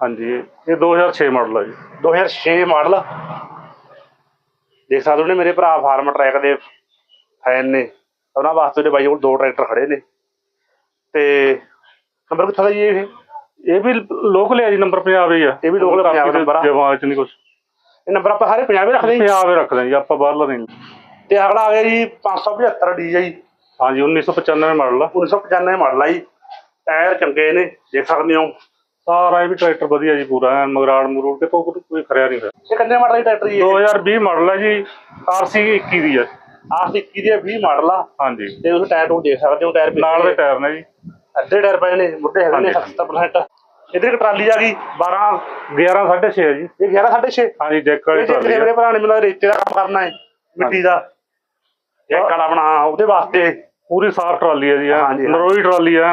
ਹਾਂਜੀ ਇਹ 2006 ਮਾਡਲ ਹੈ ਜੀ। 2006 ਮਾਡਲ ਦੇਖ ਸਕਦੇ ਹੋ ਨੇ ਮੇਰੇ ਭਰਾ ਫਾਰਮ ਟਰੈਕ ਦੇ ਫੈਨ ਨੇ। ਉਹਨਾਂ ਵਾਸਤੇ ਦੇ ਬਾਈ ਕੋਲ ਦੋ ਟਰੈਕਟਰ ਖੜੇ ਨੇ। ਤੇ ਨੰਬਰ ਕਿੱਥੋਂ ਦਾ ਜੀ ਇਹ? ਇਹ ਵੀ ਲੋਕਲ ਹੈ ਜੀ ਨੰਬਰ ਪੰਜਾਬ ਹੀ ਆ। ਇਹ ਵੀ local ਪੰਜਾਬ number ਆ। ਚ ਨਹੀਂ ਕੁਝ ਇਹ ਨੰਬਰ ਆਪਾਂ ਸਾਰੇ ਪੰਜਾਬੀ ਰੱਖਦੇ ਜੀ। ਪੰਜਾਬ ਹੀ ਰੱਖਦੇ ਜੀ ਆਪਾਂ ਬਾਹਰਲਾ ਨਹੀਂ ਤੇ ਅਗਲਾ ਆ ਗਿਆ ਜੀ 575 ਡੀ ਜੀ। ਹਾਂਜੀ 1995 ਮਾਡਲ ਆ। 1995 ਮਾਡਲ ਆ ਜੀ। ਟਾਇਰ ਚੰਗੇ ਨੇ ਦੇਖ ਸਕਦੇ ਹੋ। ਸਾਰਾ ਇਹ ਵੀ ਟਰੈਕਟਰ ਵਧੀਆ ਜੀ ਪੂਰਾ ਐਨ ਮਗਰਾੜ ਮਰੂੜ ਕੇ ਕੋਈ ਕੋਈ ਖਰਿਆ ਨਹੀਂ ਹੋਇਆ। ਇਹ ਕਿੰਨੇ ਮਾਡਲ ਦੀ ਟਰੈਕਟਰ ਜੀ ਇਹ? 2020 ਮਾਡਲ ਹੈ ਜੀ ਆਰਸੀ 21 ਦੀ ਹੈ। ਆਹ 21 ਦੇ 20 ਮਾਡਲ ਆ। ਹਾਂਜੀ। ਤੇ ਤੁਸੀਂ ਟਾਇਰ ਨੂੰ ਦੇਖ ਸਕਦੇ ਹੋ ਟਾਇਰ ਨਾਲ ਦੇ ਟਾਇਰ ਨੇ ਜੀ। ਅੱਧੇ ਟਾਇਰ ਪਏ ਨੇ ਮੁੱਢੇ ਹੈਗੇ ਨੇ ਹਾਂਜੀ। 70% ਇਧਰ ਇੱਕ ਟਰਾਲੀ ਆ ਗਈ। 12 11 6.5 ਹੈ ਜੀ। ਇਹ 11 6.5 ਹਾਂਜੀ ਜੈਕ ਵਾਲੀ ਟਰਾਲੀ ਮੇਰੇ ਭਰਾ ਨੇ ਮੈਨੂੰ ਰੇਤੇ ਦਾ ਕੰਮ ਕਰਨਾ ਹੈ ਮਿੱਟੀ ਦਾ। ਇਹ ਕਾਲਾ ਬਣਾ ਉਹਦੇ ਵਾਸਤੇ। ਪੂਰੀ ਸਾਫ਼ ਟਰਾਲੀ ਹੈ ਜੀ। ਨਰੋਈ ਟਰਾਲੀ ਹੈ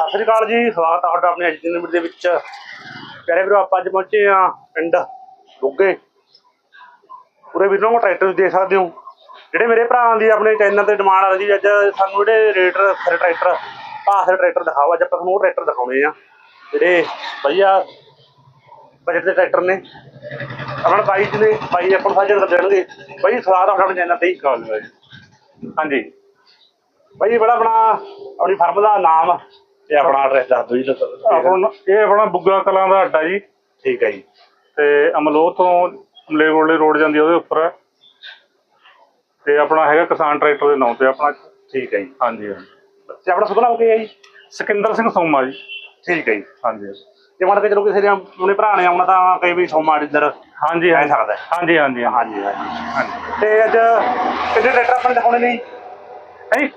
ਸਤਿ ਸ੍ਰੀ ਅਕਾਲ ਜੀ ਸਵਾਗਤ ਹੈ ਤੁਹਾਡਾ ਆਪਣੇ ਅੱਜ ਦੀ ਨਿਮਰ ਦੇ ਵਿੱਚ। ਪਿਆਰੇ ਵੀਰੋ ਆਪਾਂ ਅੱਜ ਪਹੁੰਚੇ ਆ ਪਿੰਡ ਬੁੱਗੇ ਪੂਰੇ ਵੀਰੋ ਨੂੰ ਟਰੈਕਟਰ ਦੇਖ ਸਕਦੇ ਹੋ। ਜਿਹੜੇ ਮੇਰੇ ਭਰਾਵਾਂ ਦੀ ਆਪਣੇ ਚੈਨਲ ਤੇ ਡਿਮਾਂਡ ਆ ਰਹੀ ਜੀ ਅੱਜ ਸਾਨੂੰ ਜਿਹੜੇ ਰੇਟਰ ਫਿਰ ਟਰੈਕਟਰ ਭਾਸਰ ਟਰੈਕਟਰ ਦਿਖਾਓ ਅੱਜ ਆਪਾਂ ਤੁਹਾਨੂੰ ਉਹ ਟਰੈਕਟਰ ਦਿਖਾਉਣੇ ਆ। ਜਿਹੜੇ ਵਧੀਆ ਬਜਟ ਦੇ ਟਰੈਕਟਰ ਨੇ। ਆਪਣਾ ਬਾਈ ਜੀ ਨੇ ਬਾਈ ਆਪਾਂ ਨੂੰ ਸਾਜਣ ਦੇਣਗੇ। ਬਾਈ ਸਵਾਗਤ ਹੈ ਆਪਣੇ ਚੈਨਲ ਤੇ ਹੀ। ਜੀ। ਹਾਂਜੀ। ਬਾਈ ਬੜਾ ਆਪਣਾ ਆਪਣੀ ਫਰਮ ਦਾ ਨਾਮ ਤੇ ਆਪਣਾ ਐਡਰੈਸ ਦੱਸ ਦਿਓ ਜੀ ਆਪਣਾ ਇਹ ਆਪਣਾ ਬੁੱਗਾ ਕਲਾਂ ਦਾ ਅੱਡਾ ਜੀ। ਠੀਕ ਹੈ ਜੀ। ਤੇ ਅਮਲੋਹ ਤੋਂ ਮਲੇਗੋਲੇ ਰੋਡ ਜਾਂਦੀ ਆ, ਉਹਦੇ ਉੱਪਰ। ਹੈ ਤੇ ਆਪਣਾ ਹੈਗਾ ਕਿਸਾਨ ਟਰੈਕਟਰ ਦੇ ਨਾਂ ਤੇ ਆਪਣਾ। ਠੀਕ ਹੈ ਜੀ। ਹਾਂਜੀ ਹਾਂਜੀ। ਤੇ ਆਪਣਾ ਸੁਪਨਾ ਕੀ ਹੈ ਜੀ? ਸਿਕੰਦਰ ਸਿੰਘ ਸੋਮਾ ਜੀ। ਠੀਕ ਹੈ ਜੀ। ਹਾਂਜੀ ਜੇ ਮੰਨ ਕੇ ਚਲੋ ਕਿਸੇ ਨੇ ਆਪਣੇ ਭਰਾ ਨੇ ਆਉਣਾ ਤਾਂ ਕਈ ਵੀ ਸੋਮਾ ਇੱਧਰ ਹਾਂਜੀ ਕਹਿ ਹਾਂਜੀ। ਸਕਦਾ ਹੈ। ਹਾਂਜੀ ਹਾਂਜੀ ਹਾਂਜੀ। ਹਾਂਜੀ ਤੇ ਅੱਜ ਕਿੰਨੇ ਟਰੈਕਟਰ ਆਪਾਂ ਨੇ ਦਿਖਾਉਣੇ ਨੇ ਜੀ? ਹੈਂ?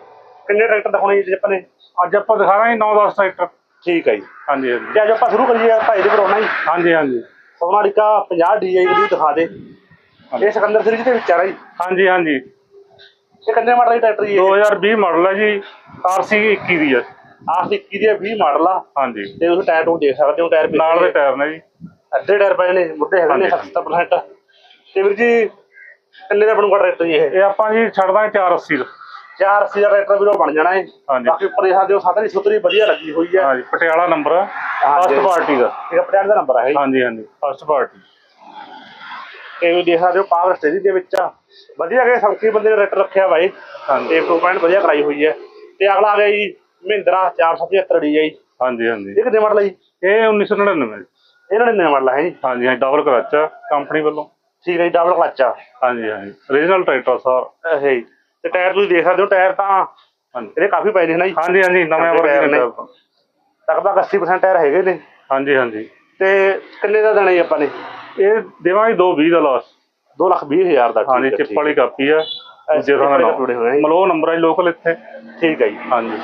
ਕਿੰਨੇ ਟਰੈਕਟਰ ਦਿਖਾਉਣੇ ਜੀ ਆਪਾਂ ਨੇ? ਅੱਜ ਆਪਾਂ ਦਿਖਾ ਰਹੇ ਹਾਂ 9-10 ਟਰੈਕਟਰ। ਠੀਕ ਹੈ ਜੀ। ਹਾਂਜੀ ਹਾਂਜੀ। ਤੇ ਅੱਜ ਆਪਾਂ ਸ਼ੁਰੂ ਕਰੀਏ ਭਾਈ ਦੇ ਭਰੋਣਾ ਜੀ। ਹਾਂਜੀ ਹਾਂਜੀ। ਸੋਨਾਲਿਕਾ 50 DI ਦੀ ਦਿਖਾ ਦੇ। ਇਹ ਸਿਕੰਦਰ ਸੀਰੀਜ਼ ਦੇ ਵਿੱਚ ਆ ਰਿਹਾ। ਜੀ ਹਾਂਜੀ ਹਾਂਜੀ। ਇਹ ਕਿੰਨੇ ਮਾਡਲ ਦੀ ਟਰੈਕਟਰ ਜੀ ਇਹ? 2020 ਮਾਡਲ ਹੈ ਜੀ। ਆਰਸੀ 21 ਦੀ ਹੈ ਆਹ 21 ਦੇ 20 ਮਾਡਲ ਆ। ਹਾਂਜੀ। ਤੇ ਤੁਸੀਂ ਟਾਇਰ ਨੂੰ ਦੇਖ ਸਕਦੇ ਹੋ ਟਾਇਰ ਨਾਲ ਦੇ ਟਾਇਰ ਨੇ ਜੀ। ਅੱਧੇ ਟਾਇਰ ਪਏ ਨੇ ਮੁੱਢੇ ਹੈਗੇ ਨੇ ਹਾਂਜੀ। 70% ਤੇ ਵੀਰ ਜੀ ਕਿੰਨੇ ਦਾ ਬਣੂਗਾ ਟਰੈਕਟਰ ਜੀ ਇਹ? ਇਹ ਆਪਾਂ ਜੀ ਛੱਡਦਾ 480 ਦਾ। ਚਾਰ ਅੱਸੀ ਦਾ ਟਰੈਕਟਰ ਵੀਰੋ ਬਣ ਜਾਣਾ ਹੈ ਹਾਂਜੀ। ਬਾਕੀ ਉੱਪਰ ਇਹ ਸਾਡੇ ਸਾਤਰੀ ਸੁਤਰੀ ਵਧੀਆ ਲੱਗੀ ਹੋਈ ਹੈ। ਹਾਂਜੀ ਪਟਿਆਲਾ ਨੰਬਰ ਹਾਂਜੀ। ਫਸਟ ਪਾਰਟੀ ਦਾ। ਇਹ ਪਟਿਆਲੇ ਦਾ ਨੰਬਰ ਹੈ ਜੀ ਹਾਂਜੀ ਹਾਂਜੀ ਫਸਟ ਪਾਰਟੀ ਇਹ ਵੀ ਦੇਖ ਸਕਦੇ ਹੋ ਪਾਵਰ ਸਟੇਰੀ ਦੇ ਵਿੱਚ ਆ। ਵਧੀਆ ਕੇ ਸੰਕੀ ਬੰਦੇ ਨੇ ਟਰੈਕਟਰ ਰੱਖਿਆ ਬਾਈ। ਹਾਂਜੀ। ਤੇ ਇੰਪਰੂਵਮੈਂਟ ਵਧੀਆ ਕਰਾਈ ਹੋਈ ਹੈ। ਤੇ ਅਗਲਾ ਆ ਗਿਆ ਜੀ ਮਹਿੰਦਰਾ 475 ਡੀ ਜੀ ਹਾਂਜੀ ਹਾਂਜੀ। ਇਹ ਕਿੰਨੇ ਮਾਡਲ ਹੈ ਜੀ? ਇਹ 1999 ਜੀ। ਇਹਨਾਂ ਨੇ ਮਾਡਲ ਹੈ ਜੀ। ਹਾਂਜੀ ਹਾਂਜੀ ਡਬਲ ਕਲਚ ਆ ਕੰਪਨੀ ਵੱਲੋਂ। ਠੀਕ ਹੈ ਜੀ ਡਬਲ ਕਲਚ ਆ। ਹਾਂਜੀ ਹਾਂਜੀ। ਰੀਜਨਲ ਟਰੈਕਟਰ ਸਰ ਇਹ ਜੀ। ਤੇ ਟਾਇਰ ਤੁਸੀਂ ਦੇਖ ਸਕਦੇ ਹੋ ਟਾਇਰ ਤਾਂ ਹਾਂਜੀ। ਇਹਦੇ ਕਾਫੀ ਪਏ ਨੇ ਨਾ ਜੀ? ਹਾਂਜੀ ਹਾਂਜੀ ਨਵੇਂ ਵਰਗੇ ਨੇ। ਨੇ। ਲਗਭਗ 80% ਟਾਇਰ ਹੈਗੇ ਨੇ। ਹਾਂਜੀ ਹਾਂਜੀ। ਤੇ ਕਿੰਨੇ ਦਾ ਦੇਣਾ ਜੀ ਆਪਾਂ ਨੇ? ਇਹ ਦੇਵਾਂਗੇ 220 ਦਾ ਲਾਸ 2 ਲੱਖ 20 ਹਜ਼ਾਰ ਦਾ ਹਾਂਜੀ ਚਿੱਪ ਵਾਲੀ ਕਾਪੀ ਆ। ਦੂਜੇ ਥਾਂ ਵਾਲੇ ਦਾ ਕੱਪੜੇ ਹੋਏ ਆ ਜੀ। ਮਲੋ ਨੰਬਰ ਹੈ ਲੋਕਲ ਇੱਥੇ। ਠੀਕ ਹੈ ਜੀ। ਹਾਂਜੀ।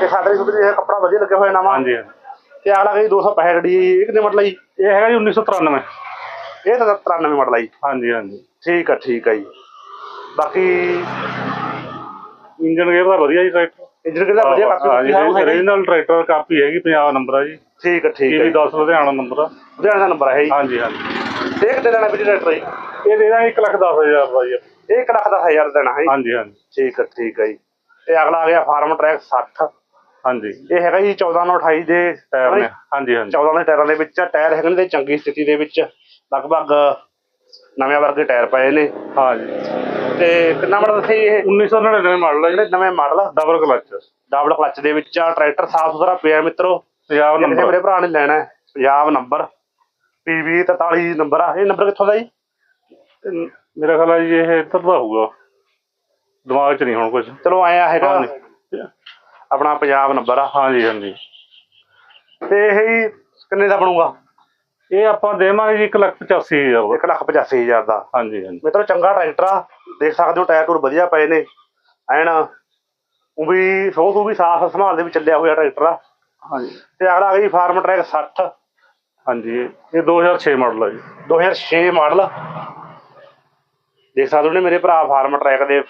ਤੇ ਸਾਦਰੀ ਸੁਧਰੀ ਇਹ ਕੱਪੜਾ ਵਧੀਆ ਲੱਗਿਆ ਹੋਇਆ ਨਵਾਂ। ਹਾਂਜੀ। ਤੇ ਅਗਲਾ ਗਈ 265 ਡੀ ਇਹ ਕਿੰਨੇ ਮਾਡਲ ਹੈ ਜੀ? ਇਹ ਹੈਗਾ ਜੀ 1993 ਇਹ ਤਾਂ 93 ਮਾਡਲ ਹੈ ਜੀ। ਹਾਂਜੀ ਹਾਂਜੀ। ਠੀਕ ਹੈ ਠੀਕ ਹੈ ਜੀ। ਬਾਕੀ ਇੰਜਨ ਗੇਅਰ ਦਾ ਵਧੀਆ ਜੀ ਟਰੈਕਟਰ ਇੰਜਨ ਕਿਹਦਾ ਵਧੀਆ ਕਾਪੀ ਹੈ ਜੀ। ਰੀਜਨਲ ਟਰੈਕਟਰ ਕਾਪੀ ਹੈਗੀ ਪੰਜਾਬ ਨੰਬਰ ਆ ਜੀ। ਠੀਕ ਹੈ ਠੀਕ ਹੈ ਵੀ 10 ਲੁਧਿਆਣਾ ਨੰਬਰ ਆ। ਲੁਧਿਆਣਾ ਦਾ ਨੰਬਰ ਹੈ ਜੀ। ਹਾਂਜੀ ਹਾਂਜੀ। ਇਹ ਕਿੰਨੇ ਦੇਣਾ ਵੀ ਟਰੈਕਟਰ ਜੀ? ਇਹ ਦੇ ਦਾਂਗੇ 1 ਲੱਖ 10 ਹਜ਼ਾਰ ਦਾ ਜੀ। ਇਹ 1 ਲੱਖ 10000 ਦੇਣਾ ਹੈ ਜੀ। ਹਾਂਜੀ ਹਾਂਜੀ। ਠੀਕ ਹੈ ਠੀਕ ਹੈ ਜੀ। ਤੇ ਅਗਲਾ ਆ ਗਿਆ ਫਾਰਮ ਟਰੈਕ 60 ਹਾਂਜੀ। ਇਹ ਹੈਗਾ ਜੀ 1428 ਦੇ ਟਾਇਰ ਨੇ। ਹਾਂਜੀ ਹਾਂਜੀ। 14 ਦੇ ਟਾਇਰਾਂ ਦੇ ਵਿੱਚ ਆ, ਟਾਇਰ ਹੈਗੇ ਨੇ ਤੇ ਚੰਗੀ ਸਥਿਤੀ ਦੇ ਵਿੱਚ ਲਗਭਗ ਨਵੇਂ ਵਰਗੇ ਟਾਇਰ ਪਏ ਨੇ। ਹਾਂਜੀ। ਤੇ ਕਿੰਨਾ ਮਾਡਲ ਦੱਸਿਆ ਜੀ ਇਹ 1999 ਮਾਡਲ ਹੈ ਜਿਹੜੇ। ਨਵੇਂ model double clutch. Double clutch ਦੇ ਵਿੱਚ ਆ ਟਰੈਕਟਰ ਸਾਫ਼ ਸੁਥਰਾ ਪਿਆ ਮਿੱਤਰੋ। ਪੰਜਾਬ ਨੰਬਰ। ਮੇਰੇ ਭਰਾ ਨੇ ਲੈਣਾ ਹੈ। ਪੰਜਾਬ ਨੰਬਰ। PV 43 ਨੰਬਰ ਆ। ਇਹ ਨੰਬਰ ਕਿੱਥੋਂ ਦਾ ਜੀ? ਮੇਰਾ ਖਿਆਲ ਹੈ ਜੀ ਇਹ ਇੱਧਰ ਦਾ ਹੋਊਗਾ। ਦਿਮਾਗ 'ਚ ਨਹੀਂ ਹੁਣ ਕੁਝ ਚਲੋ ਆਇਆ ਹੈਗਾ ਆਪਣਾ ਪੰਜਾਬ ਨੰਬਰ ਆ। ਹਾਂਜੀ ਹਾਂਜੀ। ਤੇ ਇਹ ਹੀ ਕਿੰਨੇ ਦਾ ਬਣੂਗਾ? ਇਹ ਆਪਾਂ ਦੇਵਾਂਗੇ ਜੀ 1 ਲੱਖ 85 ਹਜ਼ਾਰ ਦਾ। 1 ਲੱਖ 85 ਹਜ਼ਾਰ ਦਾ। ਹਾਂਜੀ ਹਾਂਜੀ। ਮਿੱਤਰੋ ਚੰਗਾ ਟਰੈਕਟਰ ਆ। ਦੇਖ ਸਕਦੇ ਹੋ ਟਾਇਰ ਟੂਰ ਵਧੀਆ ਪਏ ਨੇ। ਐਨ ਉਹ ਵੀ ਸੋ ਤੋਂ ਵੀ ਸਾਫ਼ ਸੰਭਾਲ ਦੇ ਵਿੱਚ ਚੱਲਿਆ ਹੋਇਆ ਟਰੈਕਟਰ ਆ। ਹਾਂਜੀ। ਤੇ ਅਗਲਾ ਆ ਗਈ ਫਾਰਮ ਟਰੈਕ 60 ਹਾਂਜੀ ਇਹ 2006 ਮਾਡਲ ਹੈ ਜੀ। 2006 ਮਾਡਲ। ਦੇਖ ਸਕਦੇ ਹੋ ਨੇ ਮੇਰੇ ਭਰਾ ਫਾਰਮ ਟਰੈਕ ਦੇ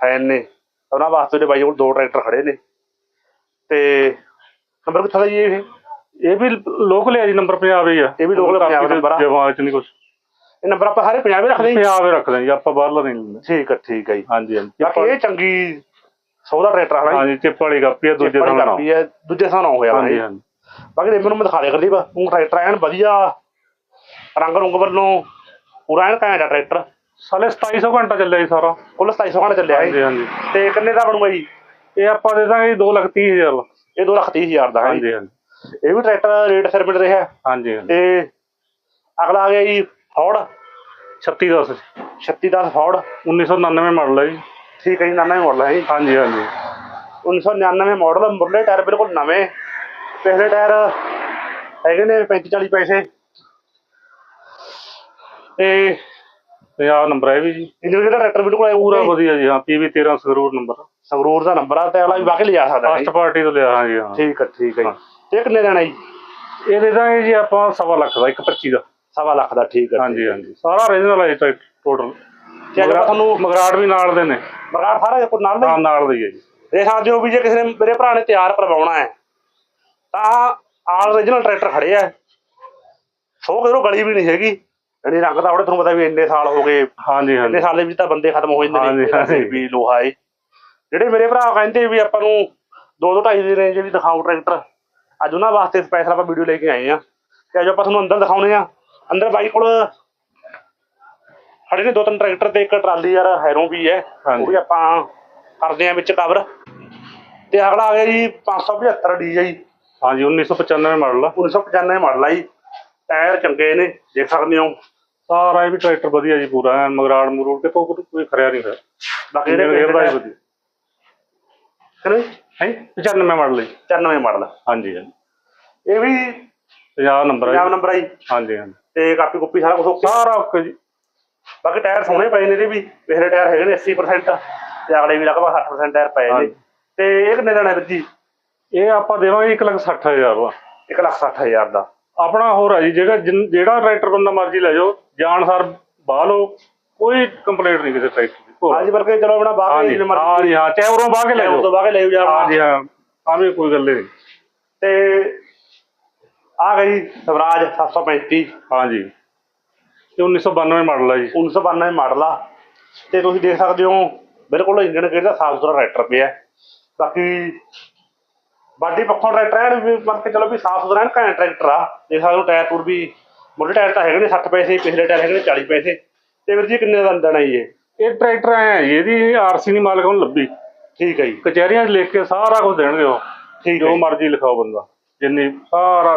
ਫੈਨ ਨੇ। ਉਹਨਾਂ ਵਾਸਤੇ ਦੇ ਬਾਈ ਕੋਲ ਦੋ ਟਰੈਕਟਰ ਖੜੇ ਨੇ। ਤੇ ਨੰਬਰ ਕਿੱਥੋਂ ਦਾ ਜੀ ਇਹ? ਇਹ ਵੀ ਲੋਕਲ ਹੈ ਜੀ ਨੰਬਰ ਪੰਜਾਬ ਹੀ ਆ। ਇਹ ਵੀ ਕਾਪੀ ਪੰਜਾਬ number ਆ। ਦਿਮਾਗ 'ਚ ਨਹੀਂ ਕੁਝ ਇਹ ਨੰਬਰ ਆਪਾਂ ਸਾਰੇ ਪੰਜਾਬੀ ਰੱਖਦੇ ਹਾਂ ਜੀ? ਪੰਜਾਬ ਹੀ ਰੱਖਦੇ ਜੀ ਆਪਾਂ ਬਾਹਰਲਾ ਨਹੀਂ ਲੈਂਦੇ। ਠੀਕ ਹੈ ਠੀਕ ਹੈ ਜੀ। ਹਾਂਜੀ ਹਾਂਜੀ। ਬਾਕੀ ਇਹ ਚੰਗੀ 100 ਦਾ ਟਰੈਕਟਰ ਹਨਾ ਹਾਂਜੀ ਚਿੱਪ ਵਾਲੀ ਕਾਪੀ ਹੈ ਦੂਜੇ ਦਾ ਨਾਮ ਕਾਪੀ ਹੈ ਦੂਜੇ ਥਾਂ ਨਾ ਹੋਇਆ ਵਾ ਹਾਂਜੀ। ਹਾਂਜੀ। ਬਾਕੀ ਦੇ ਮੈਨੂੰ ਦਿਖਾ ਦੇ ਕਰਦੀ ਬਾ ਉਹ ਟਰੈਕਟਰ ਐਨ ਵਧੀਆ ਰੰਗ ਰੁੰਗ ਵੱਲੋਂ ਪੂਰਾ ਐਨ ਘੈਂਟ ਆ ਟਰੈਕਟਰ। ਸਾਲੇ 2700 ਘੰਟਾ ਚੱਲਿਆ ਜੀ ਸਾਰਾ। ਕੁੱਲ 2700 ਘੰਟਾ ਚੱਲਿਆ ਹਾਂਜੀ ਇਹ ਹਾਂਜੀ। ਤੇ ਕਿੰਨੇ ਦਾ ਬਣੂਗਾ ਜੀ? ਇਹ ਆਪਾਂ ਦੇ ਦਾਂਗੇ 2 ਲੱਖ 30 ਹਜ਼ਾਰ ਦਾ। ਇਹ 2 ਲੱਖ ਤੀਹ ਹਜ਼ਾਰ ਦਾ ਹੈ ਜੀ। ਹਾਂਜੀ ਹਾਂਜੀ। ਇਹ ਵੀ ਟਰੈਕਟਰ ਰੇਟ ਸਿਰ ਮਿਲ ਰਿਹਾ। ਹਾਂਜੀ ਹਾਂਜੀ। ਤੇ ਅਗਲਾ ਆ ਗਿਆ ਜੀ ਫੋਰਡ 3610 3610 ਫੋਰਡ 1999 ਮਾਡਲ ਹੈ ਜੀ। ਠੀਕ ਹੈ ਜੀ ਨਾਨਾ ਮਾਡਲ ਹੈ ਜੀ। ਹਾਂਜੀ ਹਾਂਜੀ। 1999 ਮਾਡਲ ਮੁਰਲੇ ਟਾਇਰ ਬਿਲਕੁਲ ਨਵੇਂ। ਪਿਛਲੇ ਟਾਇਰ ਹੈਗੇ ਨੇ 35 40 ਪੈਸੇ। ਤੇ ਪੰਜਾਬ ਨੰਬਰ ਹੈ ਵੀ ਜੀ। ਜਿਹੜਾ ਟਰੈਕਟਰ ਬਿਲਕੁਲ ਪੂਰਾ ਵਧੀਆ ਜੀ ਹਾਂ ਪੀਵੀ 13 ਸੰਗਰੂਰ ਨੰਬਰ ਸੰਗਰੂਰ ਦਾ ਨੰਬਰ ਆ ਤੇ ਅਗਲਾ ਵੀ ਵਾਕੇ ਲਿਜਾ ਸਕਦਾ ਹੈ ਫਸਟ ਪਾਰਟੀ ਤੋਂ ਲਿਆ ਹਾਂਜੀ ਹਾਂ। ਠੀਕ ਹੈ ਠੀਕ ਹੈ ਜੀ। ਤੇ ਕਿੰਨੇ ਦੇਣਾ ਜੀ? ਇਹ ਦੇ ਦਾਂਗੇ ਜੀ ਆਪਾਂ ਸਵਾ ਲੱਖ ਦਾ 125 ਦਾ। ਸਵਾ ਲੱਖ ਦਾ ਠੀਕ ਹੈ। ਹਾਂਜੀ ਹਾਂਜੀ। ਸਾਰਾ ਓਰੀਜਨਲ ਹੈ ਜੀ ਟੋਟਲ ਆਪਾਂ ਤੁਹਾਨੂੰ ਮਗਰਾੜ ਵੀ ਨਾਲ ਦੇ ਨੇ। ਮਗਾੜ ਸਾਰਾ ਕੁਝ ਨਾਲ ਦਾ? ਹਾਂ ਨਾਲ ਦੇ ਹੀ ਜੀ। ਦੇਖ ਸਕਦੇ ਹੋ ਵੀ ਜੇ ਕਿਸੇ ਨੇ ਮੇਰੇ ਭਰਾ ਨੇ ਤਿਆਰ ਕਰਵਾਉਣਾ ਹੈ ਤਾਂ ਆਲ ਓਰੀਜਨਲ ਟਰੈਕਟਰ ਖੜੇ ਆ। ਸੋ ਕਿਧਰੋਂ ਗਲੀ ਵੀ ਨਹੀਂ ਹੈਗੀ। ਜਿਹੜੀ ਰੰਗ ਤਾਂ ਉਹਦੇ ਤੁਹਾਨੂੰ ਪਤਾ ਵੀ ਇੰਨੇ ਸਾਲ ਹੋ ਗਏ। ਹਾਂਜੀ ਇੰਨੇ ਹਾਂਜੀ ਸਾਲ ਦੇ ਵਿੱਚ ਤਾਂ ਬੰਦੇ ਖਤਮ ਹੋ ਜਾਂਦੇ ਨੇ। ਵੀ ਲੋਹਾ ਏ ਜਿਹੜੇ ਮੇਰੇ ਭਰਾ ਕਹਿੰਦੇ ਵੀ ਆਪਾਂ ਨੂੰ ਦੋ ਦੋ ਢਾਈ ਦੀ ਰੇਂਜ ਵੀ ਦਿਖਾਓ ਟਰੈਕਟਰ ਅੱਜ ਉਹਨਾਂ ਵਾਸਤੇ ਸਪੈਸ਼ਲ ਆਪਾਂ ਵੀਡੀਓ ਲੈ ਕੇ ਆਏ ਆ। ਤੇ ਅੱਜ ਆਪਾਂ ਤੁਹਾਨੂੰ ਅੰਦਰ ਦਿਖਾਉਣੇ ਆ। ਅੰਦਰ ਬਾਈ ਕੋਲ ਖੜੇ ਨੇ ਦੋ ਤਿੰਨ ਟਰੈਕਟਰ ਤੇ ਇੱਕ ਟਰਾਲੀ ਯਾਰ ਹੈਰੋ ਵੀ ਹੈ। ਉਹ ਵੀ ਆਪਾਂ ਕਰਦੇ ਆ ਵਿੱਚ ਕਵਰ ਤੇ ਅਗਲਾ ਆ ਗਿਆ ਜੀ 575 ਡੀ ਜੀ ਹਾਂਜੀ 1995 ਮਾਡਲ ਆ। 1995 ਮਾਡਲ ਆ ਜੀ। ਟਾਇਰ ਚੰਗੇ ਨੇ ਦੇਖ ਸਕਦੇ ਹੋ। ਸਾਰਾ ਇਹ ਵੀ ਟਰੈਕਟਰ ਵਧੀਆ ਜੀ ਪੂਰਾ ਮਗਰਾੜ ਮਰੂੜ ਕੇ ਕੋਈ ਕੋਈ ਖਰਿਆ ਨਹੀਂ ਹੋਇਆ। ਬਾਕੀ ਇਹਦੇ ਗੇਅਰ ਦਾ ਹੀ ਵਧੀਆ। ਹੈ 95 ਮਾਡਲ ਜੀ। 94 ਮਾਡਲ ਹਾਂਜੀ ਹਾਂਜੀ। ਇਹ ਵੀ ਪੰਜਾਬ ਨੰਬਰ ਹੈ ਪੰਜਾਬ ਜੀ। ਨੰਬਰ ਆ ਜੀ। ਹਾਂਜੀ ਹਾਂਜੀ। ਤੇ ਕਾਪੀ ਕੁੱਪੀ ਸਾਰਾ ਕੁਝ ਓਕੇ। ਸਾਰਾ ਓਕੇ ਜੀ। ਬਾਕੀ ਟਾਇਰ ਸੋਹਣੇ ਪਏ ਨੇ ਇਹਦੇ ਵੀ ਪਿਛਲੇ ਟਾਇਰ ਹੈਗੇ ਨੇ 80% ਤੇ ਅਗਲੇ ਵੀ ਲਗਭਗ 60% ਟਾਇਰ ਪਏ ਨੇ। ਤੇ ਇਹ ਕਿੰਨੇ ਦੇਣਾ ਵੀਰ ਜੀ? ਇਹ ਆਪਾਂ ਦੇਵਾਂਗੇ 1 ਲੱਖ 60 ਹਜ਼ਾਰ ਦਾ। 1 ਲੱਖ 60 ਹਜ਼ਾਰ ਦਾ। ਆਪਣਾ ਹੋਰ ਹੈ ਜੀ ਜਿਹੜਾ ਜਿਹੜਾ ਟਰੈਕਟਰ ਬੰਦਾ ਮਰਜ਼ੀ ਲੈ ਜਾਓ ਜਾਣ ਸਰ ਬਾਹ ਲਓ ਕੋਈ ਕੰਪਲੇਂਟ ਨਹੀਂ ਕਿਸੇ ਟਰੈਕਟਰ ਦੀ। ਹਾਂਜੀ ਬਲਕਿ ਚਲੋ ਆਪਣਾ ਹਾਂਜੀ ਜਿਵੇਂ ਮਰਜ਼ੀ ਹਾਂਜੀ ਹਾਂ ਚਾਹੇ ਉਰੋਂ ਬਾਹ ਕੇ ਲੈ ਜਾਓ। ਬਾਅਦ ਲੈ ਜਾ ਹਾਂਜੀ ਹਾਂ ਆਵੇਂ ਕੋਈ ਗੱਲ ਨਹੀਂ। ਤੇ ਆ ਗਈ ਸਵਰਾਜ 735 ਹਾਂਜੀ। ਇਹ 1992 ਮਾਡਲ ਹੈ ਜੀ। 1992 ਮਾਡਲ ਆ। ਤੇ ਤੁਸੀਂ ਦੇਖ ਸਕਦੇ ਹੋ ਬਿਲਕੁਲ ਇੰਜਨ ਗੇਅਰ ਦਾ ਸਾਫ਼ ਸੁਥਰਾ ਟਰੈਕਟਰ ਪਿਆ ਬਾਕੀ ਬਾਡੀ ਪੱਖੋਂ ਟਰੈਕਟਰ ਐਨ ਵੀ ਮੰਨ ਕੇ ਚਲੋ ਵੀ ਸਾਫ਼ ਸੁਥਰਾ ਐਨ ਘੈਂਟ ਟਰੈਕਟਰ ਆ। ਦੇਖ ਸਕਦੇ ਹੋ ਟਾਇਰ ਟੂਰ ਵੀ ਮੁੱਢੇ ਟਾਇਰ ਤਾਂ ਹੈਗੇ ਨੇ 60 ਪੈਸੇ ਪਿਛਲੇ ਟਾਇਰ ਹੈਗੇ ਨੇ 40 ਪੈਸੇ। ਤੇ ਵੀਰ ਜੀ ਕਿੰਨੇ ਦਾ ਦੇਣਾ ਜੀ ਇਹ? ਟਰੈਕਟਰ ਆਇਆ ਹੈ ਜੀ ਇਹਦੀ ਆਰਸੀ ਨਹੀਂ ਮਾਲਕ ਨੂੰ ਲੱਭੀ। ਠੀਕ ਹੈ ਜੀ। ਕਚਹਿਰੀਆਂ 'ਚ ਲਿਖ ਕੇ ਸਾਰਾ ਕੁਝ ਦੇਣਗੇ ਉਹ। ਠੀਕ ਹੈ ਜੀ। ਮਰਜ਼ੀ ਲਿਖਾਓ ਬੰਦਾ ਜਿੰਨੀ ਸਾਰਾ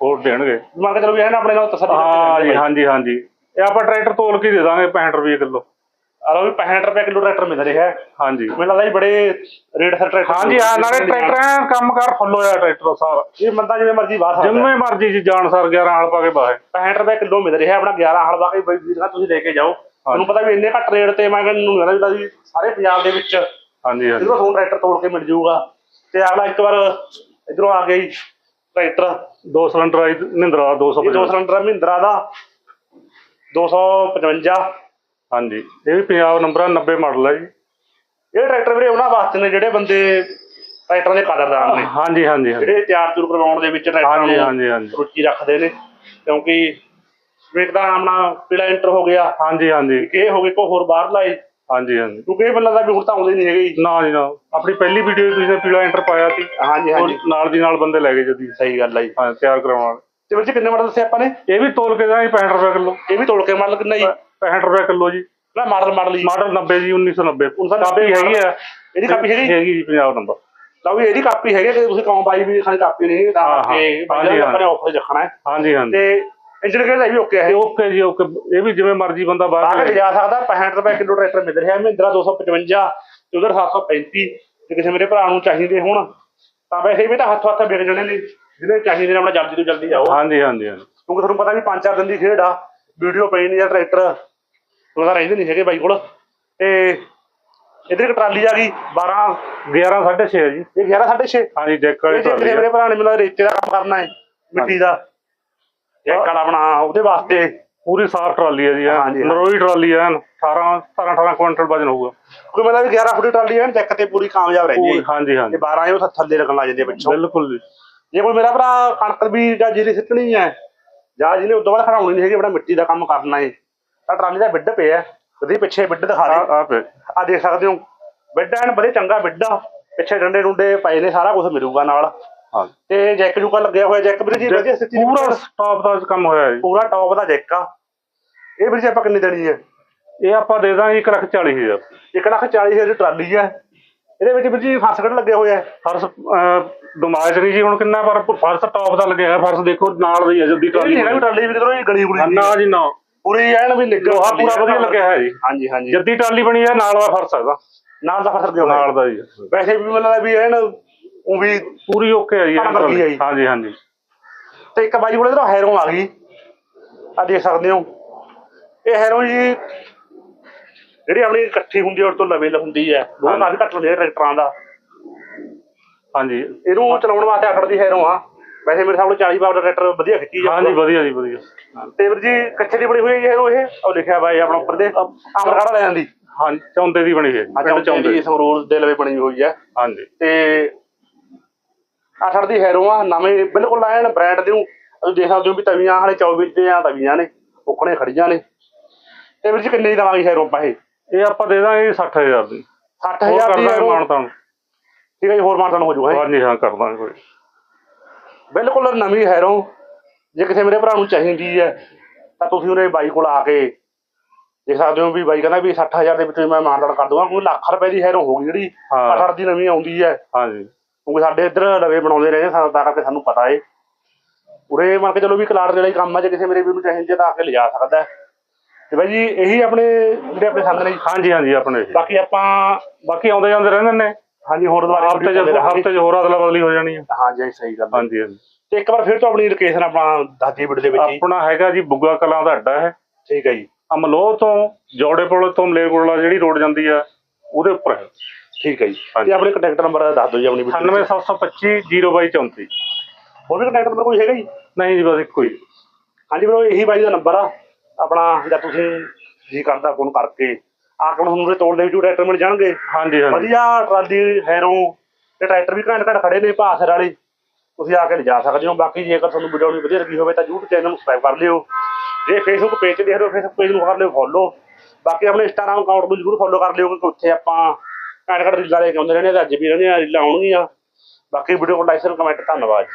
ਹੋਰ ਦੇਣਗੇ। ਮੰਨ ਕੇ ਚਲੋ ਵੀ ਐਨ ਆਪਣੇ ਨਾਲ ਤਸੱਲੀ ਹਾਂ ਜੀ ਹਾਂਜੀ ਹਾਂਜੀ। ਇਹ ਆਪਾਂ ਟਰੈਕਟਰ ਤੋਲ ਕੇ ਦੇ ਦਾਂਗੇ 65 ਰੁਪਏ ਕਿਲੋ। ਆ ਵੀ 65 ਰੁਪਏ ਕਿਲੋ ਟਰੈਕਟਰ ਮਿਲ ਰਿਹਾ। ਹਾਂਜੀ। ਮੈਨੂੰ ਲੱਗਦਾ ਜੀ ਬੜੇ ਰੇਟ ਸਰ ਟਰੈਕਟਰ ਹਾਂਜੀ ਹਾਂ ਨਾਲੇ ਟਰੈਕਟਰ ਐਨ ਕੰਮ ਕਰ ਫੁੱਲ ਹੋਇਆ ਟਰੈਕਟਰ ਸਾਰਾ। ਇਹ ਬੰਦਾ ਜਿਵੇਂ ਮਰਜ਼ੀ ਬਾਹ ਸਕਦਾ। ਜਿੰਨੇ ਮਰਜ਼ੀ ਜੀ ਜਾਣ ਸਰ 11 ਹਾਲ ਪਾ ਕੇ ਬਾਹੇ 65 ਰੁਪਏ ਕਿਲੋ ਮਿਲ ਰਿਹਾ ਆਪਣਾ 11 ਹਲ ਬਾਕੀ ਬਈ ਵੀਰਾਂ ਤੁਸੀਂ ਲੈ ਕੇ ਜਾਓ। ਤੁਹਾਨੂੰ ਪਤਾ ਵੀ ਇੰਨੇ ਘੱਟ ਰੇਟ ਤੇ ਮੈਂ ਕਹਿੰਦਾ ਨੂੰ ਲੱਗਦਾ ਵੀ ਸਾਰੇ ਪੰਜਾਬ ਦੇ ਵਿੱਚ ਹਾਂਜੀ ਹਾਂਜੀ। ਤੁਹਾਨੂੰ ਟਰੈਕਟਰ ਤੋੜ ਕੇ ਮਿਲ ਜਾਊਗਾ। ਤੇ ਅਗਲਾ ਇੱਕ ਵਾਰ ਇਧਰੋਂ ਆ ਗਈ ਟਰੈਕਟਰ ਦੋ ਸਿਲੰਡਰ ਆਈ ਮਹਿੰਦਰਾ ਇਹ ਦੋ 250 ਸਿਲੰਡਰ ਮਹਿੰਦਰਾ ਦਾ 255 ਹਾਂਜੀ ਇਹ ਵੀ ਪੰਜਾਬ ਨੰਬਰ ਆ 90 ਮਾਡਲ ਹੈ ਜੀ। ਇਹ ਟਰੈਕਟਰ ਵੀਰੇ ਉਹਨਾਂ ਵਾਸਤੇ ਨੇ ਜਿਹੜੇ ਬੰਦੇ ਟਰੈਕਟਰਾਂ ਦੇ ਕਦਰਦਾਨ ਨੇ। ਹਾਂਜੀ ਹਾਂਜੀ ਹਾਂਜੀ। ਜਿਹੜੇ ਤਿਆਰ ਤੁਰ ਕਰਵਾਉਣ ਦੇ ਵਿੱਚ ਟਰੈਕਟਰਾਂ ਹਾਂਜੀ ਨੂੰ ਹਾਂਜੀ ਹਾਂਜੀ। ਰੁਚੀ ਰੱਖਦੇ ਨੇ ਕਿਉਂਕਿ ਵੇਖ ਦਾ ਆਪਣਾ ਪੀਲਾ ਇੰਟਰ ਹੋ ਗਿਆ। ਹਾਂਜੀ ਹਾਂਜੀ। ਇਹ ਹੋ ਗਈ ਕੋ ਹੋਰ ਬਾਹਰ ਲਾਏ ਹਾਂਜੀ ਹਾਂਜੀ। ਕਿਉਂਕਿ ਇਹ ਬੰਦਾ ਦਾ ਵੀ ਹੁਣ ਤਾਂ ਆਉਂਦੇ ਨਹੀਂ ਹੈਗੇ ਜੀ। ਨਾ ਜੀ ਨਾ। ਆਪਣੀ ਪਹਿਲੀ ਵੀਡੀਓ ਤੁਸੀਂ ਨੇ ਪੀਲਾ ਐਂਟਰ ਪਾਇਆ ਸੀ। ਹਾਂਜੀ ਉਹ ਹਾਂਜੀ ਨਾਲ ਦੀ ਨਾਲ ਬੰਦੇ ਲੈ ਗਏ ਜਦੀ। ਸਹੀ ਗੱਲ ਜੀ। ਹਾਂ ਤਿਆਰ ਕਰਾਉਣ ਵਾਲੇ। ਤੇ ਵੀਰ ਜੀ ਕਿੰਨੇ ਮਾਡਲ ਦੱਸੇ ਆਪਾਂ ਨੇ? ਇਹ ਵੀ ਤੋਲ ਕੇ ਦਾਂਗੇ 65 ਰੁਪਏ ਕਿਲੋ। ਇਹ ਵੀ ਤੋਲ ਕੇ ਮਾਡਲ ਕਿੰਨਾ ਜੀ? 65 ਰੁਪਏ ਕਿਲੋ ਜੀ। ਨਾ ਮਾਡਲ ਮਾਡਲ ਜੀ। ਮਾਡਲ 90 ਜੀ 1990 1990 ਕਾਪੀ ਹੈਗੀ ਆ। ਇਹਦੀ ਕਾਪੀ ਹੈਗੀ? ਹੈਗੀ ਜੀ ਪੰਜਾਬ ਨੰਬਰ। ਲਓ ਵੀ ਇਹਦੀ ਕਾਪੀ ਹੈਗੀ ਕਿ ਤੁਸੀਂ ਕਹੋ ਬਾਈ ਵੀ ਖਾਲੀ ਕਾਪੀ ਨਹੀਂ ਤਾਂ ਹਾਂ, ਹਾਂ। ਕਿ ਹਾਂਜੀ, ਬੰਦੇ ਆਪਾਂ ਨੇ ਆਫਰ ਰੱਖਣਾ ਹੈ। ਹਾਂਜੀ ਹਾਂਜੀ। ਤੇ ਗੇਅਰ ਦਾ ਵੀ ਓਕੇ ਹੈ ਓਕੇ ਜੀ ਓਕੇ। ਇਹ ਵੀ ਜਿਵੇਂ ਮਰਜ਼ੀ ਬੰਦਾ ਬਾਹਰ ਬਾਹਰ ਲੈ ਜਾ ਸਕਦਾ 65 ਰੁਪਏ ਕਿਲੋ ਟਰੈਕਟਰ ਮਿਲ ਰਿਹਾ ਮਹਿੰਦਰਾ 255 ਤੇ ਉਧਰ 735 ਤੇ ਕਿਸੇ ਮੇਰੇ ਭਰਾ ਨੂੰ ਚਾਹੀਦੇ ਹੁਣ ਤਾਂ ਵੈਸੇ ਵੀ ਤਾਂ ਹੱਥ ਹੱਥ ਵਿਕ ਜਾਣੇ ਨੇ। ਜਿਹਨੇ ਚਾਹੀਦੇ ਨੇ ਆਪਣਾ ਜਲਦੀ ਤੋਂ ਜਲਦੀ ਆਓ। ਹਾਂਜੀ ਹਾਂਜੀ ਹਾਂਜੀ। ਕਿਉਂਕਿ ਤੁਹਾਨੂੰ ਪਤਾ ਵੀ ਪੰਜ ਚਾਰ ਦਿਨ ਦੀ ਖੇਡ ਆ। ਵੀਡੀਓ ਪਈ ਨਹੀਂ ਜਾਂ ਟਰੈਕਟਰ। ਉਹਦਾ ਰਹਿੰਦੇ ਨਹੀਂ ਹੈਗੇ ਬਾਈ ਕੋਲ। ਤੇ ਇਧਰ ਇੱਕ ਟਰਾਲੀ ਆ ਗਈ 12 11 6.5 ਜੀ। ਇਹ 11 6.5 ਹਾਂਜੀ ਜੈਕ ਵਾਲੀ ਟਰਾਲੀ। ਮੇਰੇ ਭਰਾ ਨੇ ਮੈਨੂੰ ਰੇਤੇ ਦਾ ਕੰਮ ਕਰਨਾ ਹੈ ਮਿੱਟੀ ਦਾ। ਇੱਕ ਕਾਲਾ ਬਣਾ ਉਹਦੇ ਵਾਸਤੇ ਪੂਰੀ ਸਾਫ਼ ਟਰਾਲੀ ਹੈ ਜੀ। ਹਾਂਜੀ, ਹਾਂ। ਨਰੋਈ ਟਰਾਲੀ ਹੈ 18 17 18 ਕੁਇੰਟਲ ਵਜਨ ਹੋਊਗਾ। ਕੋਈ ਮਤਲਬ ਵੀ 11 ਫੁੱਟ ਟਰਾਲੀ ਹੈ ਚੱਕ ਤੇ ਪੂਰੀ ਕਾਮਯਾਬ ਰਹਿੰਦੀ ਪੂਰੀ- ਹੈ ਹਾਂਜੀ ਹਾਂਜੀ। ਤੇ 12 ਇਹ ਉਹ ਥੱਲੇ ਲੱਗਣ ਲੱਗ ਜਾਂਦੇ ਪਿੱਛੋਂ। ਬਿਲਕੁਲ ਜੀ। ਜੇ ਕੋਈ ਮੇਰਾ ਭਰਾ ਕਣਕ ਵੀ ਜਾਂ ਜੀਰੀ ਸਿੱਟਣੀ ਹੈ ਜਾਂ ਜਿਹਨੇ ਉਦੋਂ ਬਾਅਦ ਖੜਾਉਣੀ ਨਹੀਂ ਹੈਗੀ ਆਪਣਾ ਮਿੱਟੀ ਦਾ ਕੰਮ ਕਰਨਾ ਹੈ ਤਾਂ ਟਰਾਲੀ ਦਾ ਬਿੱਡ ਪਿਆ ਉਹਦੇ ਪਿੱਛੇ ਬਿੱਡ ਦਿਖਾ ਆ ਦੇ ਆ ਪਏ ਆ ਦੇਖ ਸਕਦੇ ਹੋ। ਬਿੱਡ ਐਨ ਵਧੀਆ ਚੰਗਾ ਬਿੱਡ ਆ। ਪਿੱਛੇ ਡੰਡੇ ਡੁੰਡੇ ਪਏ ਨੇ ਸਾਰਾ ਕੁਝ ਮਿਲੂਗਾ ਨਾਲ। ਹਾਂ। ਤੇ ਜੈਕ ਜੂਕਾ ਲੱਗਿਆ ਹੋਇਆ ਜੈਕ ਵੀਰ ਜੀ ਵਧੀਆ ਸੱਚੀ ਪੂਰਾ ਸਟਾਪ ਦਾ ਕੰਮ ਹੋਇਆ ਜੀ। ਪੂਰਾ ਟੌਪ ਦਾ ਜੈਕ ਆ। ਇਹ ਵੀਰ ਜੀ ਆਪਾਂ ਕਿੰਨੀ ਦੇਣੀ ਹੈ? ਇਹ ਆਪਾਂ ਦੇ ਦਾਂਗੇ 1 ਲੱਖ 40 ਹਜ਼ਾਰ। 1 ਲੱਖ 40 ਹਜ਼ਾਰ ਦੀ ਟਰਾਲੀ ਹੈ। ਇਹਦੇ ਵਿੱਚ ਵੀਰ ਜੀ ਫਸਕਟ ਲੱਗੇ ਹੋਏ ਆ ਫਰਸ ਅਹ, ਦਿਮਾਗ ਚ ਨਹੀਂ ਜੀ ਹੁਣ ਕਿੰਨਾ ਪਰ ਫਰਸ ਟੌਪ ਦਾ ਲੱਗਿਆ ਹੋਇਆ ਫਰਸ ਦੇਖੋ ਨਾਲ ਦੀ ਹੈ ਜੱਦੀ ਇਹ ਟਰਾਲੀ। ਹੈਗਾ ਵੀ ਟਰਾਲੀ ਵੀ ਕਿਧਰੋਂ ਹੀ ਗਲੀ ਗੁਲੀ ਨਾ ਜੀ ਨਾ। ਪੂਰੀ ਐਨ ਵੀ ਨਿੱਗਰ ਲੋਹਾ ਪੂਰਾ ਵਧੀਆ ਲੱਗਿਆ ਹੈ ਜੀ। ਹਾਂਜੀ ਹਾਂਜੀ। ਜੱਦੀ ਟਰਾਲੀ ਬਣੀ ਹੈ ਨਾਲ ਦਾ ਫਰਸ ਹੈਗਾ ਨਾਲ ਦਾ ਫਸਰ ਕਿਉਂ ਨਾਲ ਦਾ ਜੀ ਵੈਸੇ ਵੀ ਲੱਗਦਾ ਵੀ ਐਨ ਉਹ ਵੀ ਪੂਰੀ ਓਕੇ ਹੈ ਜੀ ਵਰਗੀ ਹੈ। ਹਾਂਜੀ ਹਾਂਜੀ। ਤੇ ਇੱਕ ਬਾਈ ਕੋਲ ਇਧਰ ਹੈਰੋ ਆ ਗਈ। ਆ ਦੇਖ ਸਕਦੇ ਹੋ। ਇਹ ਹੈਰੋ ਜੀ ਜਿਹੜੀ ਆਪਣੀ ਇਕੱਠੀ ਹੁੰਦੀ ਹੈ ਉਹ ਤੋਂ ਲਵੇ ਹੁੰਦੀ ਹੈ ਉਹ। ਕਾਫੀ ਘੱਟ ਹੁੰਦੀ ਹੈ ਟਰੈਕਟਰਾਂ ਦਾ। ਹਾਂਜੀ। ਇਹਨੂੰ ਚਲਾਉਣ ਵਾਸਤੇ ਆਖੜ ਦੀ ਹੈਰੋ ਆ। ਵੈਸੇ ਮੇਰੇ ਸਾਹਮਣੇ 40 ਪਾਵਰ ਦਾ ਟਰੈਕਟਰ ਵਧੀਆ ਖਿੱਚੀ ਹਾਂਜੀ ਵਧੀਆ ਜੀ ਵਧੀਆ। ਤੇ ਵੀਰ ਜੀ ਕਿੱਥੇ ਦੀ ਬਣੀ ਹੋਈ ਹੈ ਜੀ ਹੈਰੋ ਇਹ? ਉਹ ਲਿਖਿਆ ਬਾਈ ਆਪਣਾ ਉੱਪਰ ਦੇ। ਅਮਰਗੜਾ ਲੈ ਜਾਂਦੀ? ਹਾਂਜੀ ਚੌਂਦੇ ਦੀ ਬਣੀ ਹੈ ਜੀ, ਪਿੰਡ ਚੌਂਦੇ ਚੌਂਦੇ ਦੀ। ਸੰਗਰੂਰ ਦੇ ਲਵੇ ਬਣੀ ਹੋਈ ਹੈ ਹਾਂਜੀ। ਤੇ ਆਠੜ ਦੀ ਹੈਰੋ ਆ ਨਵੇਂ ਬਿਲਕੁਲ ਐਨ ਬ੍ਰਾਂਡ ਦੇ ਨੂੰ ਤੁਸੀਂ ਦੇਖ ਸਕਦੇ ਹੋ ਵੀ ਤਵੀਆਂ ਹਾਲੇ 24 ਇੰਚ ਦੀਆਂ ਤਵੀਆਂ ਨੇ ਉਖਣੇ ਖੜੀਆਂ ਨੇ। ਤੇ ਵੀਰ ਜੀ ਕਿੰਨੇ ਦੀ ਦਵਾਂਗੇ ਹੈਰੋ ਆਪਾਂ ਇਹ ਇਹ ਆਪਾਂ ਦੇ ਦਾਂਗੇ 60000 ਦੀ। 60000 ਹੋਰ ਕਰ ਦੀ ਹੈਰੋ? ਮਾਨਤਾਂ ਠੀਕ ਹੈ ਜੀ ਹੋਰ ਮਾਨਤਾਨ ਹੋ ਇਹ। ਹਾਂਜੀ ਹਾਂ ਕਰ ਦਾਂਗੇ ਕੋਈ। ਬਿਲਕੁਲ ਨਵੀਂ ਹੈਰੋ। ਜੇ ਕਿਸੇ ਮੇਰੇ ਭਰਾ ਨੂੰ ਚਾਹੀਦੀ ਹੈ ਤਾਂ ਤੁਸੀਂ ਉਹਨੇ ਬਾਈ ਕੋਲ ਆ ਕੇ ਦੇਖ ਸਕਦੇ ਹੋ ਵੀ ਬਾਈ ਕਹਿੰਦਾ ਵੀ 60000 ਦੇ ਵਿੱਚ ਮੈਂ ਮਾਨਤਾਨ ਕਰ ਦੂੰਗਾ ਕੋਈ ਲੱਖ ਰੁਪਏ ਦੀ ਹੈਰੋ ਹੋਗੀ ਜਿਹੜੀ ਹਾਂ। ਅਠੜ ਦੀ ਨਵੀਂ ਆਉਂਦੀ ਹੈ। ਹਾਂਜੀ। ਕਿਉਂਕਿ ਸਾਡੇ ਇੱਧਰ ਲਵੇ ਬਣਾਉਂਦੇ ਰਹੇ ਸਾਨੂੰ ਤਾਂ ਕਰਕੇ ਸਾਨੂੰ ਪਤਾ ਏ ਉਰੇ ਮੰਨ ਕੇ ਚਲੋ ਵੀ ਕਲਾੜ ਦੇ ਲਈ ਕੰਮ ਆ ਜੇ ਕਿਸੇ ਮੇਰੇ ਵੀਰ ਨੂੰ ਚਾਹੀਦੀ ਹੈ ਤਾਂ ਆ ਕੇ ਲਿਜਾ ਸਕਦਾ ਹੈ। ਤੇ ਬਾਈ ਜੀ ਇਹੀ ਆਪਣੇ ਜਿਹੜੇ ਆਪਣੇ ਸੰਦ ਨੇ ਜੀ। ਹਾਂਜੀ ਹਾਂਜੀ ਆਪਣੇ ਇਹ। ਬਾਕੀ ਆਪਾਂ ਬਾਕੀ ਆਉਂਦੇ ਜਾਂਦੇ ਰਹਿੰਦੇ ਨੇ ਹਾਂਜੀ ਹੋਰ ਦੁਬਾਰਾ ਹਫ਼ਤੇ ਚ। ਹਫ਼ਤੇ ਚ ਹੋਰ ਅਦਲਾ ਬਦਲੀ ਹੋ ਜਾਣੀ ਹੈ ਹਾਂਜੀ ਹਾਂਜੀ, ਸਹੀ ਗੱਲ ਹੈ। ਹਾਂਜੀ ਹਾਂਜੀ ਤੇ ਇੱਕ ਵਾਰ ਫਿਰ ਤੋਂ ਆਪਣੀ ਲੋਕੇਸ਼ਨ ਆਪਣਾ ਦਾਦੀ ਵੀਡੀਓ ਦੇ ਵਿੱਚ ਹੀ ਆਪਣਾ ਹੈਗਾ ਜੀ ਬੁੱਗਾ ਕਲਾਂ ਦਾ ਅੱਡਾ ਹੈ ਠੀਕ ਹੈ ਜੀ ਅਮਲੋਹ ਤੋਂ ਜੋੜੇ ਪੁਲ ਤੋਂ ਮਲੇਰਕੋਟਲਾ ਜਿਹੜੀ ਰੋਡ ਜਾਂਦੀ ਆ ਉਹਦੇ ਉੱਪਰ ਹੈ ਠੀਕ ਹੈ ਜੀ। ਤੇ ਆਪਣੇ ਕੰਟੈਕਟ ਨੰਬਰ ਦੱਸ ਦਿਓ ਜੀ ਆਪਣੀ। 98725 0234 ਹੋਰ ਵੀ ਕੰਟੈਕਟ ਨੰਬਰ ਕੋਈ ਹੈਗਾ ਜੀ? ਨਹੀਂ ਜੀ ਬਸ ਇੱਕੋ ਹੀ। ਹਾਂਜੀ ਵੀਰੋ ਇਹੀ ਬਾਈ ਦਾ ਨੰਬਰ ਆ। ਆਪਣਾ ਜਾਂ ਤੁਸੀਂ ਜੀ ਕਰਦਾ ਫੋਨ ਕਰਕੇ। ਆ ਕੇ ਹੁਣ ਉਹਦੇ ਤੋਲ ਦੇ ਵਿੱਚ ਟਰੈਕਟਰ ਮਿਲ ਜਾਣਗੇ। ਹਾਂਜੀ ਹਾਂਜੀ। ਵਧੀਆ ਟਰਾਲੀ ਹੈਰੋ ਤੇ ਟਰੈਕਟਰ ਵੀ ਘੰਟ ਘੰਟ ਖੜੇ ਨੇ ਭਾਸਰ ਵਾਲੇ। ਤੁਸੀਂ ਆ ਕੇ ਲਿਜਾ ਸਕਦੇ ਹੋ। ਬਾਕੀ ਜੇਕਰ ਤੁਹਾਨੂੰ ਵੀਡੀਓ ਨਹੀਂ ਵਧੀਆ ਲੱਗੀ ਹੋਵੇ ਤਾਂ YouTube ਚੈਨਲ ਨੂੰ ਸਬਸਕ੍ਰਾਈਬ ਕਰ ਲਿਓ। ਜੇ Facebook ਪੇਜ ਤੇ ਦੇਖ ਰਹੇ ਹੋ Facebook ਪੇਜ ਨੂੰ ਕਰ ਲਿਓ ਫੋਲੋ ਬਾਕੀ ਆਪਣੇ Instagram ਅਕਾਊਂਟ ਨੂੰ ਜ਼ਰੂਰ ਫੋਲੋ ਕਰ ਲਿਓ ਕਿਉਂਕਿ ਉੱਥੇ ਆਪਾਂ ਘੰਟ ਘੱਟ ਰੀਲਾਂ ਲੈ ਕੇ ਆਉਂਦੇ ਰਹਿੰਦੇ ਆ ਅੱਜ ਵੀ ਰਹਿੰਦੇ ਆ, ਰੀਲਾਂ ਆਉਣਗੀਆਂ। ਬਾਕੀ ਵੀਡੀਓ ਕੋਲ ਲਾਈਕ ਕਮੈਂਟ ਧੰਨਵਾਦ